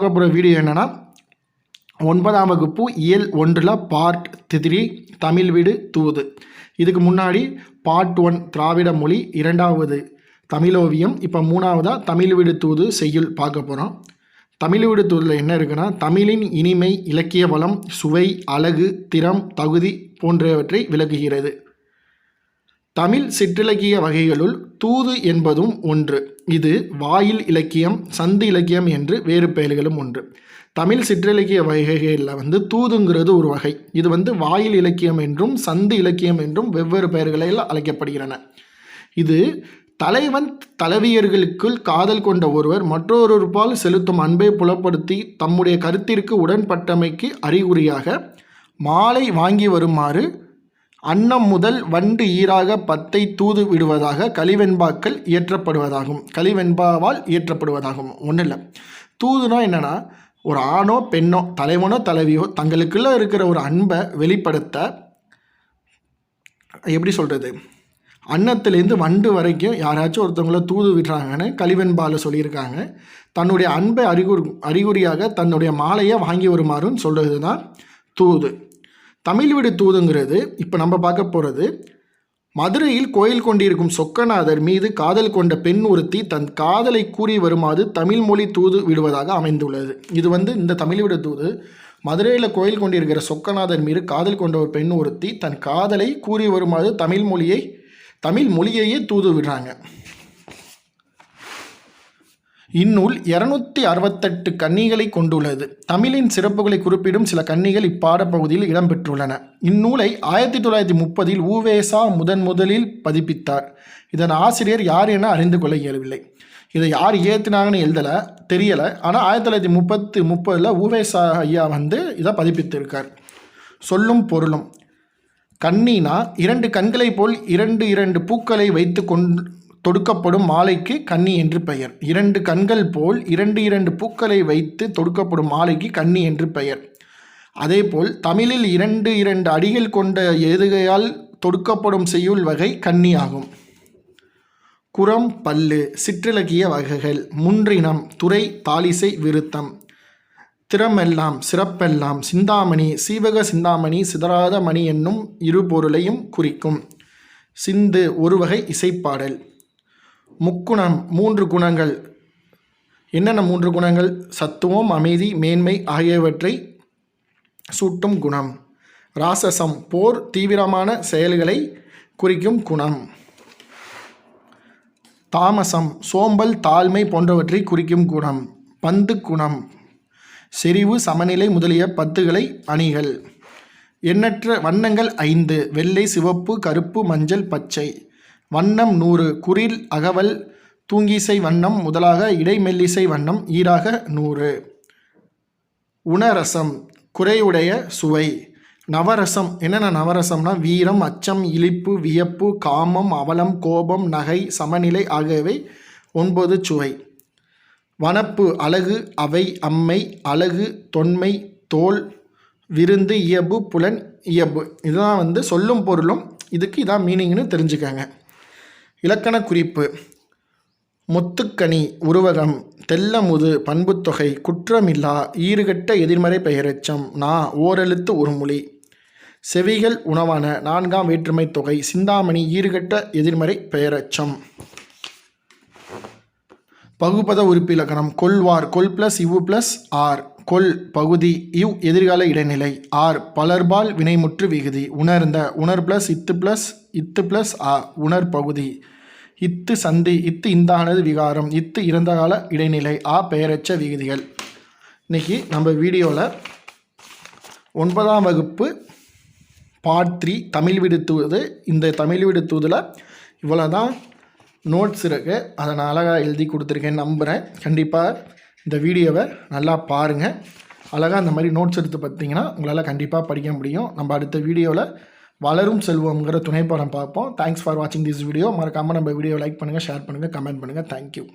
பார்க்க போகிற வீடியோ என்னென்னா ஒன்பதாம் வகுப்பு இயல் ஒன்றில் பார்ட் திதிரி தமிழ் வீடு தூது. இதுக்கு முன்னாடி பார்ட் ஒன் திராவிட மொழி இரண்டாவது தமிழோவியம் இப்போ மூணாவதாக தமிழ் வீடு தூது செய்யுள் பார்க்க போகிறோம் தமிழ் வீடு தூதில் என்ன இருக்குன்னா தமிழின் இனிமை இலக்கிய வளம் சுவை அழகு திறம் தகுதி போன்றவற்றை விளக்குகிறது. தமிழ் சிற்றிலக்கிய வகைகளுள் தூது என்பதும் ஒன்று. இது வாயில் இலக்கியம் சந்து இலக்கியம் என்று வேறு பெயர்களும் ஒன்று. தமிழ் சிற்றிலக்கிய வகைகளில் வந்து தூதுங்கிறது ஒரு வகை. இது வந்து வாயில் இலக்கியம் என்றும் சந்து இலக்கியம் என்றும் வெவ்வேறு பெயர்களில் அழைக்கப்படுகிறன இது தலைவன் தலைவியர்களுக்குள் காதல் கொண்ட ஒருவர் மற்றொருவர்பால் செலுத்தும் அன்பை புலப்படுத்தி தம்முடைய கருத்திற்கு உடன்பட்டமைக்கு அறிகுறியாக மாலை வாங்கி வருமாறு அன்னம் முதல் வண்டு ஈராக பத்தை தூது விடுவதாக கலிவெண்பாக்கள் இயற்றப்படுவதாகும். கலிவெண்பாவால் இயற்றப்படுவதாகும். ஒன்றும் இல்லை தூதுனா என்னென்னா ஒரு ஆணோ பெண்ணோ தலைவனோ தலைவியோ தங்களுக்குள்ளே இருக்கிற ஒரு அன்பை வெளிப்படுத்த எப்படி சொல்கிறது அன்னத்துலேருந்து வண்டு வரைக்கும் யாராச்சும் ஒருத்தவங்கள தூது விடுறாங்கன்னு கலிவெண்பால சொல்லியிருக்காங்க. தன்னுடைய அன்பை அறிகுறி அறிகுறியாக தன்னுடைய மாலையை வாங்கி வருமாறுன்னு சொல்கிறது தான் தூது. தமிழ் வீடு தூதுங்கிறது இப்போ நம்ம பார்க்க போகிறது மதுரையில் கோயில் கொண்டிருக்கும் சொக்கநாதர் மீது காதல் கொண்ட பெண் ஒருத்தி தன் காதலை கூறி வருமாறு தமிழ் மொழி தூது விடுவதாக அமைந்துள்ளது. இது வந்து இந்த தமிழ் விட தூது மதுரையில் கோயில் கொண்டிருக்கிற சொக்கநாதர் மீது காதல் கொண்ட ஒரு பெண் ஒருத்தி தன் காதலை கூறி வருமாறு தமிழ் மொழியை தமிழ் மொழியையே தூது விடுறாங்க இந்நூல் இருநூத்தி அறுபத்தெட்டு கன்னிகளை கொண்டுள்ளது. தமிழின் சிறப்புகளை குறிப்பிடும் சில கன்னிகள் இப்பாடப்பகுதியில் இடம்பெற்றுள்ளன. இந்நூலை ஆயிரத்தி தொள்ளாயிரத்தி முப்பதில் ஊவேசா முதன் முதலில் பதிப்பித்தார். இதன் ஆசிரியர் யார் என அறிந்து கொள்ள இயலவில்லை. இதை யார் ஏற்றினாங்கன்னு எழுதலை தெரியலை. ஆனால் ஆயிரத்தி தொள்ளாயிரத்தி முப்பத்து முப்பதில் ஊவேசா ஐயா வந்து இதை பதிப்பித்திருக்கார். சொல்லும் பொருளும் கண்ணினா இரண்டு கண்களைப் போல் இரண்டு இரண்டு பூக்களை வைத்து கொண்டு தொடுக்கப்படும் மாலைக்கு கன்னி என்று பெயர். இரண்டு கண்கள் போல் இரண்டு இரண்டு பூக்களை வைத்து தொடுக்கப்படும் மாலைக்கு கன்னி என்று பெயர். அதேபோல் தமிழில் இரண்டு இரண்டு அடிகள் கொண்ட எதுகையால் தொடுக்கப்படும் செய்யுள் வகை கன்னி ஆகும். குரம் பல்லு சிற்றிலக்கிய வகைகள் முன்றினம் துறை தாலிசை விருத்தம். திறமெல்லாம் சிறப்பெல்லாம் சிந்தாமணி சீவக சிந்தாமணி சிதறாத மணி என்னும் இரு பொருளையும் குறிக்கும். சிந்து ஒரு வகை இசைப்பாடல். முக்குணம் மூன்று குணங்கள். என்னென்ன மூன்று குணங்கள்? சத்துவம் அமைதி மேன்மை ஆகியவற்றை சூட்டும் குணம். ராசசம் போர் தீவிரமான செயல்களை குறிக்கும் குணம். தாமசம் சோம்பல் தாழ்மை போன்றவற்றை குறிக்கும் குணம். பந்து குணம். செறிவு சமநிலை முதலிய பத்துகளை அணிகள். எண்ணற்ற வண்ணங்கள் ஐந்து. வெள்ளை சிவப்பு கருப்பு மஞ்சள் பச்சை. வண்ணம் நூறு. குறில் அகவல் தூங்கிசை வண்ணம் முதலாக இடைமெல்லிசை வண்ணம் ஈராக நூறு. உணரசம் குறையுடைய சுவை. நவரசம் என்னென்ன நவரசம்னா வீரம் அச்சம் இழிப்பு வியப்பு காமம் அவலம் கோபம் நகை சமநிலை ஆகியவை ஒன்பது சுவை. வனப்பு அழகு அவை அம்மை அழகு தொன்மை தோல் விருந்து இயல்பு புலன் இயல்பு. இதுதான் வந்து சொல்லும் பொருளும் இதுக்கு இதான் மீனிங்னு தெரிஞ்சுக்கங்க. இலக்கண குறிப்பு முத்துக்கனி உருவகம். தெல்லமுது பண்புத்தொகை குற்றமில்லா ஈறுகட்ட எதிர்மறை பெயரெச்சம் நா ஓரெழுத்து ஒருமொழி செவிகள் உணவான நான்காம் வேற்றுமை தொகை சிந்தாமணி ஈறுகட்ட எதிர்மறை பெயரச்சம். பகுபத உறுப்பு கொள்வார். கொல் பிளஸ் இவு பிளஸ் ஆர். கொல் பகுதி இவ் எதிர்கால இடைநிலை. ஆர். பலர்பால் வினைமுற்று விகுதி. உணர்ந்த. உணர் பிளஸ் இத்து பிளஸ் இத்து பிளஸ் ஆ. உணர் பகுதி. இத்து சந்தி. இத்து இந்தானது விகாரம். இத்து இறந்த கால இடைநிலை. ஆ. பெயரச்ச விகுதிகள். இன்றைக்கி நம்ம வீடியோவில் ஒன்பதாம் வகுப்பு பார்ட் த்ரீ தமிழ் விடுத்துவது இந்த தமிழ் விடுத்துவதில் இவ்வளோ தான் நோட்ஸ் இருக்குது அதை நான் அழகாக எழுதி கொடுத்துருக்கேன். நம்புகிறேன் கண்டிப்பாக இந்த வீடியோவை நல்லா பாருங்கள் அழகாக அந்த மாதிரி நோட்ஸ் எடுத்து பார்த்தீங்கன்னா உங்களால் கண்டிப்பாக படிக்க முடியும். நம்ம அடுத்த வீடியோவில் வளரும் செல்வம்ங்கிற துணைப்படம் பார்ப்போம். தேங்க்ஸ் ஃபார் வாட்சிங் திஸ் வீடியோ மறக்காமல் நம்ம வீடியோ லைக் பண்ணுங்கள் ஷேர் பண்ணுங்கள் கமெண்ட் பண்ணுங்கள் தேங்க்யூ